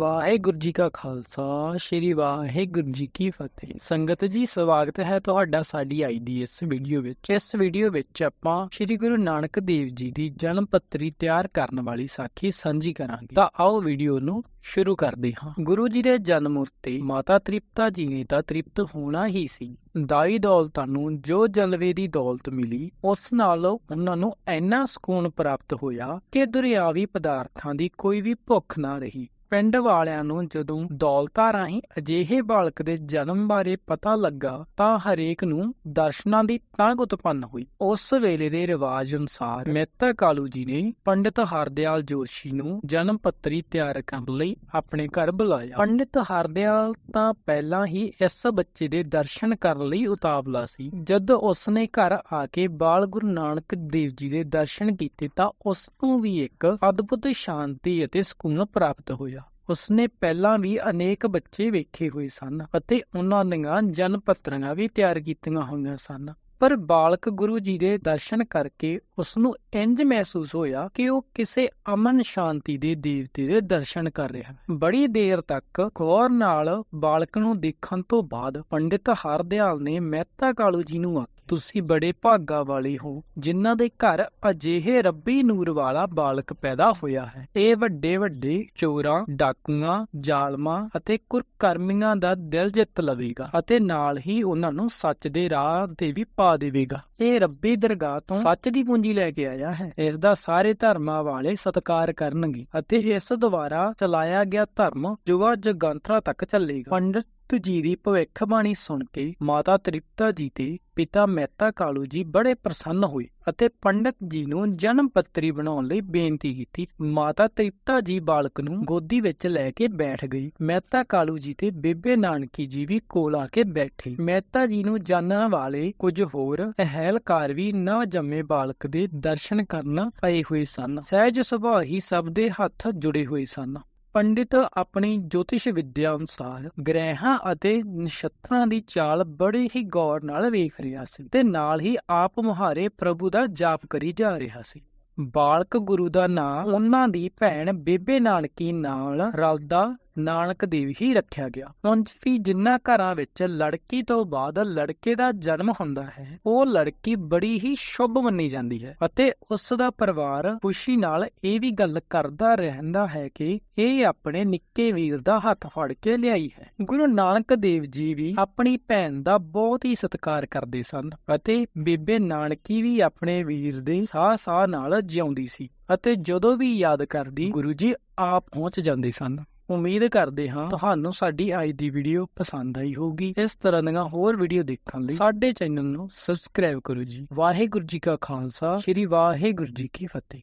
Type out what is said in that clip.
ਵਾਹਿਗੁਰੂ ਜੀ ਕਾ ਖਾਲਸਾ, ਸ੍ਰੀ ਵਾਹਿਗੁਰੂ ਜੀ ਕੀ ਫਤਿਹ। ਸੰਗਤ ਜੀ, ਸਵਾਗਤ ਹੈ ਤੁਹਾਡਾ ਸਾਡੀ ਆਈ ਦੀ ਇਸ ਵੀਡੀਓ ਵਿੱਚ। ਇਸ ਵੀਡੀਓ ਵਿੱਚ ਆਪਾਂ ਸ੍ਰੀ ਗੁਰੂ ਨਾਨਕ ਦੇਵ ਜੀ ਦੀ ਜਨਮ ਪੱਤਰੀ ਤਿਆਰ ਕਰਨ ਵਾਲੀ ਸਾਖੀ ਸਾਂਝੀ ਕਰਾਂਗੇ। ਤਾਂ ਆਓ ਵੀਡੀਓ ਨੂੰ ਸ਼ੁਰੂ ਕਰਦੇ ਹਾਂ। ਗੁਰੂ ਜੀ ਦੇ ਜਨਮ ਉੱਤੇ ਮਾਤਾ ਤ੍ਰਿਪਤਾ ਜੀ ਨੇ ਤਾਂ ਤ੍ਰਿਪਤ ਹੋਣਾ ਹੀ ਸੀ। ਦਾਈ ਦੌਲਤਾਂ ਨੂੰ ਜੋ ਜਲਵੇ ਦੀ ਦੌਲਤ ਮਿਲੀ, ਉਸ ਨਾਲ ਉਹਨਾਂ ਨੂੰ ਇੰਨਾ ਸਕੂਨ ਪ੍ਰਾਪਤ ਹੋਇਆ ਕਿ ਦੁਰਿਆਵੀ ਪਦਾਰਥਾਂ ਦੀ ਕੋਈ ਵੀ ਭੁੱਖ ਨਾ ਰਹੀ। ਪਿੰਡ ਵਾਲਿਆਂ ਨੂੰ ਜਦੋਂ ਦੌਲਤਾਂ ਰਾਹੀਂ ਅਜਿਹੇ ਬਾਲਕ ਦੇ ਜਨਮ ਬਾਰੇ ਪਤਾ ਲੱਗਾ ਤਾਂ ਹਰੇਕ ਨੂੰ ਦਰਸ਼ਨਾਂ ਦੀ ਤੰਗ ਉਤਪੰਨ ਹੋਈ। ਉਸ ਵੇਲੇ ਦੇ ਰਿਵਾਜ ਅਨੁਸਾਰ ਮਹਿਤਾ ਕਾਲੂ ਜੀ ਨੇ ਪੰਡਿਤ ਹਰਦਿਆਲ ਜੋਸ਼ੀ ਨੂੰ ਜਨਮ ਪੱਤਰੀ ਤਿਆਰ ਕਰਨ ਲਈ ਆਪਣੇ ਘਰ ਬੁਲਾਇਆ। ਪੰਡਿਤ ਹਰਦਿਆਲ ਤਾਂ ਪਹਿਲਾਂ ਹੀ ਇਸ ਬੱਚੇ ਦੇ ਦਰਸ਼ਨ ਕਰਨ ਲਈ ਉਤਾਵਲਾ ਸੀ। ਜਦ ਉਸਨੇ ਘਰ ਆ ਕੇ ਬਾਲ ਗੁਰੂ ਨਾਨਕ ਦੇਵ ਜੀ ਦੇ ਦਰਸ਼ਨ ਕੀਤੇ ਤਾਂ ਉਸ ਨੂੰ ਵੀ ਇੱਕ ਅਦਭੁਤ ਸ਼ਾਂਤੀ ਅਤੇ ਸਕੂਨ ਪ੍ਰਾਪਤ ਹੋਇਆ। ਉਸਨੇ ਪਹਿਲਾਂ ਵੀ ਅਨੇਕ ਬੱਚੇ ਵੇਖੇ ਹੋਏ ਸਨ ਅਤੇ ਉਹਨਾਂ ਦੀਆਂ ਜਨਮ ਪੱਤਰੀਆਂ ਵੀ ਤਿਆਰ ਕੀਤੀਆਂ ਹੋਈਆਂ ਸਨ। ਪਰ ਬਾਲਕ ਗੁਰੂ ਜੀ ਦੇ ਦਰਸ਼ਨ ਕਰਕੇ ਉਸ ਨੂੰ ਇੰਜ ਮਹਿਸੂਸ ਹੋਇਆ ਕਿ ਉਹ ਕਿਸੇ ਅਮਨ ਸ਼ਾਂਤੀ ਦੇ ਦੇਵਤੇ ਦੇ ਦਰਸ਼ਨ ਕਰ ਰਿਹਾ ਹੈ। ਬੜੀ ਦੇਰ ਤੱਕ ਗੌਰ ਨਾਲ ਬਾਲਕ ਨੂੰ ਦੇਖਣ ਤੋਂ ਬਾਅਦ ਪੰਡਿਤ ਹਰਦਿਆਲ ਨੇ ਮਹਿਤਾ ਕਾਲੂ ਜੀ ਨੂੰ ਆਖਿਆ ਤੁਸੀਂ ਬੜੇ ਭਾਗਾ ਵਾਲੇ ਹੋ, ਜਿਨ੍ਹਾਂ ਦੇ ਘਰ ਅਜਿਹੇ ਰੱਬੀ ਨੂਰ ਵਾਲਾ ਬਾਲਕ ਪੈਦਾ ਹੋਇਆ ਹੈ। ਇਹ ਵੱਡੇ ਵੱਡੇ ਚੋਰਾਂ, ਡਾਕੂਆਂ, ਜ਼ਾਲਮਾਂ ਅਤੇ ਕੁਰਕਰਮੀਆਂ ਦਾ ਦਿਲ ਜਿੱਤ ਲਵੇਗਾ ਅਤੇ ਨਾਲ ਹੀ ਉਹਨਾਂ ਨੂੰ ਸੱਚ ਦੇ ਰਾਹ ਤੇ ਵੀ ਪਾ ਦੇਵੇਗਾ। ਇਹ ਰੱਬੀ ਦਰਗਾਹ ਤੋਂ ਸੱਚ ਦੀ ਪੂੰਜੀ ਲੈ ਕੇ ਆਇਆ ਹੈ। ਇਸ ਦਾ ਸਾਰੇ ਧਰਮਾਂ ਵਾਲੇ ਸਤਿਕਾਰ ਕਰਨਗੇ ਅਤੇ ਇਸ ਦੁਆਰਾ ਚਲਾਇਆ ਗਿਆ ਧਰਮ ਜੁਗਾ ਜਗੰਤਰਾ ਤੱਕ ਚੱਲੇਗਾ। ਪੰਡਿਤ ਜੀ ਦੀ ਭਵਿੱਖਬਾਣੀ ਸੁਣ ਕੇ ਮਾਤਾ ਤ੍ਰਿਪਤਾ ਜੀ ਤੇ ਪਿਤਾ ਮਹਿਤਾ ਕਾਲੂ ਜੀ ਬੜੇ ਪ੍ਰਸੰਨ ਹੋਏ ਅਤੇ ਪੰਡਿਤ ਜੀ ਨੂੰ ਜਨਮ ਪੱਤਰੀ ਬਣਾਉਣ ਲਈ ਬੇਨਤੀ ਕੀਤੀ। ਮਾਤਾ ਤ੍ਰਿਪਤਾ ਜੀ ਬਾਲਕ ਨੂੰ ਗੋਦੀ ਵਿੱਚ ਲੈ ਕੇ ਬੈਠ ਗਈ। ਮਹਿਤਾ ਕਾਲੂ ਜੀ ਤੇ ਬੇਬੇ ਨਾਨਕੀ ਜੀ ਵੀ ਕੋਲ ਆ ਕੇ ਬੈਠੇ। ਮਹਿਤਾ ਜੀ ਨੂੰ ਜਾਣਨ ਵਾਲੇ ਕੁਝ ਹੋਰ ਅਹਿਲਕਾਰ ਵੀ ਨਵ ਜੰਮੇ ਬਾਲਕ ਦੇ ਦਰਸ਼ਨ ਕਰਨ ਪਏ ਹੋਏ ਸਨ। ਸਹਿਜ ਸੁਭਾਅ ਹੀ ਸਭ ਦੇ ਹੱਥ ਜੁੜੇ ਹੋਏ ਸਨ। ਪੰਡਿਤ ਆਪਣੀ ਜੋਤਿਸ਼ ਵਿਦਿਆ ਅਨੁਸਾਰ ਗ੍ਰਹਿਾਂ ਅਤੇ ਨਛੱਤਰਾਂ ਦੀ ਚਾਲ ਬੜੇ ਹੀ ਗੌਰ ਨਾਲ ਵੇਖ ਰਿਹਾ ਸੀ ਤੇ ਨਾਲ ਹੀ ਆਪ ਮੁਹਾਰੇ ਪ੍ਰਭੂ ਦਾ ਜਾਪ ਕਰੀ ਜਾ ਰਿਹਾ ਸੀ। ਬਾਲਕ ਗੁਰੂ ਦਾ ਨਾਂ ਉਹਨਾਂ ਦੀ ਭੈਣ ਬੇਬੇ ਨਾਨਕੀ ਨਾਲ ਰਲਦਾ ਨਾਨਕ ਦੇਵ ਹੀ ਰੱਖਿਆ ਗਿਆ। ਉਂਝ ਵੀ ਜਿਨ੍ਹਾਂ ਘਰਾਂ ਵਿੱਚ ਲੜਕੀ ਤੋਂ ਬਾਅਦ ਲੜਕੇ ਦਾ ਜਨਮ ਹੁੰਦਾ ਹੈ, ਉਹ ਲੜਕੀ ਬੜੀ ਹੀ ਸ਼ੁਭ ਮੰਨੀ ਜਾਂਦੀ ਹੈ ਅਤੇ ਉਸ ਦਾ ਪਰਿਵਾਰ ਖੁਸ਼ੀ ਨਾਲ ਇਹ ਵੀ ਗੱਲ ਕਰਦਾ ਰਹਿੰਦਾ ਹੈ ਕਿ ਇਹ ਆਪਣੇ ਨਿੱਕੇ ਵੀਰ ਦਾ ਹੱਥ ਫੜ ਕੇ ਲਿਆਈ ਹੈ। ਗੁਰੂ ਨਾਨਕ ਦੇਵ ਜੀ ਵੀ ਆਪਣੀ ਭੈਣ ਦਾ ਬਹੁਤ ਹੀ ਸਤਿਕਾਰ ਕਰਦੇ ਸਨ ਅਤੇ ਬੇਬੇ ਨਾਨਕੀ ਵੀ ਆਪਣੇ ਵੀਰ ਦੇ ਸਾਹ-ਸਾਹ ਨਾਲ ਜਿਉਂਦੀ ਸੀ ਅਤੇ ਜਦੋਂ ਵੀ ਯਾਦ ਕਰਦੀ ਗੁਰੂ ਜੀ ਆਪ ਪਹੁੰਚ ਜਾਂਦੇ ਸਨ। ਉਮੀਦ ਕਰਦੇ ਹਾਂ ਤੁਹਾਨੂੰ ਸਾਡੀ ਅੱਜ ਦੀ ਵੀਡੀਓ ਪਸੰਦ ਆਈ ਹੋਊਗੀ। ਇਸ ਤਰ੍ਹਾਂ ਦੀਆਂ ਹੋਰ ਵੀਡੀਓ ਦੇਖਣ ਲਈ ਸਾਡੇ ਚੈਨਲ ਨੂੰ ਸਬਸਕ੍ਰਾਈਬ ਕਰੋ ਜੀ। ਵਾਹਿਗੁਰੂ ਜੀ ਕਾ ਖਾਲਸਾ, ਸ੍ਰੀ ਵਾਹਿਗੁਰੂ ਜੀ ਕੀ ਫਤਿਹ।